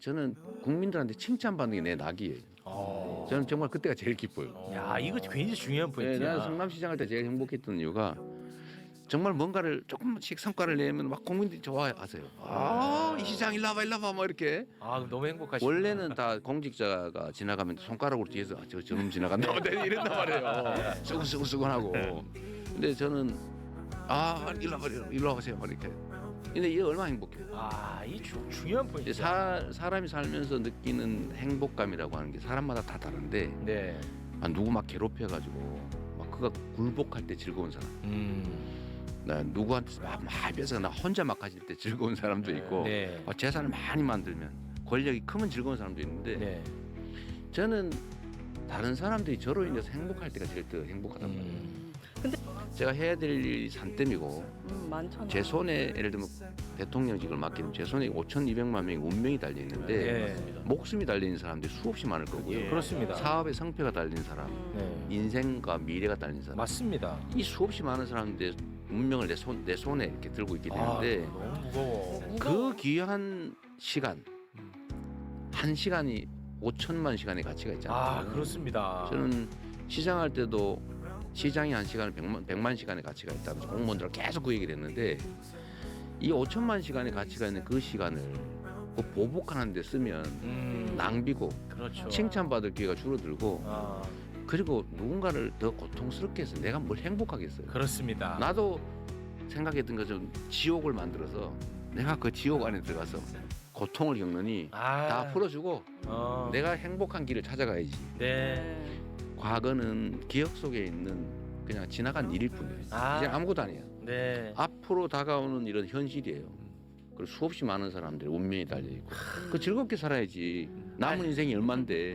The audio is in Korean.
저는 국민들한테 칭찬받는 게 내 낙이에요. 어. 저는 정말 그때가 제일 기뻐요. 야 이거 굉장히 중요한 네, 포인트야. 나는 성남시장 할 때 제일 행복했던 이유가 정말 뭔가를 조금씩 성과를 내면 막 국민들이 좋아하세요. 아, 이 시장 일로 와봐, 일로 와봐, 뭐 이렇게. 아 너무 행복하시. 원래는 다 공직자가 지나가면 손가락으로 뒤에서 아, 저 저놈 지나간다, 뭐 이런단 말이에요. 수근수근수근하고. 근데 저는 아, 일로 와봐, 일로, 와보세요, 뭐 이렇게. 근데 이게 얼마나 행복해요. 아이 중요한 포인트. 사, 사람이 살면서 느끼는 행복감이라고 하는 게 사람마다 다 다른데 네. 아, 누구 막 괴롭혀가지고 막 그가 굴복할 때 즐거운 사람 음. 나 누구한테 막, 막 뺏어 나 혼자 막 가질 때 즐거운 사람도 있고 네. 어, 재산을 많이 만들면 권력이 크면 즐거운 사람도 있는데 네. 저는 다른 사람들이 저로 인해서 행복할 때가 제일 더 행복하단 말이에요 음. 제가 해야 될 일이 산더미고 음, 많잖아. 제 손에 예를 들면 대통령직을 맡기면 제 손에 5,200만 명의 운명이 달려 있는데 네. 목숨이 달린 사람들이 수없이 많을 거고요 그렇습니다. 사업의 성패가 달린 사람 네. 인생과 미래가 달린 사람 맞습니다. 이 수없이 많은 사람들의 운명을 내, 손, 내 손에 이렇게 들고 있게 아, 되는데 너무 무거워. 그 귀한 시간 한 시간이 5천만 시간의 가치가 있잖아요. 아 그렇습니다. 저는 시장할 때도 시장이 한 시간에 100만, 100만 시간의 가치가 있다면서 공무원들 계속 그 얘기를 했는데 이 5천만 시간의 가치가 있는 그 시간을 그 보복하는 데 쓰면 음. 낭비고 그렇죠. 칭찬받을 기회가 줄어들고 아 그리고 누군가를 더 고통스럽게 해서 내가 뭘 행복하겠어요. 그렇습니다. 나도 생각했던 것처럼 지옥을 만들어서 내가 그 지옥 안에 들어가서 고통을 겪느니 아, 다 풀어주고 어. 내가 행복한 길을 찾아가야지. 네. 네. 과거는 기억 속에 있는 그냥 지나간 일일 뿐이에요. 아. 이제 아무것도 아니에요. 네. 앞으로 다가오는 이런 현실이에요. 그리고 수없이 많은 사람들의 운명이 달려 있고 그 즐겁게 살아야지. 남은 인생이 얼만데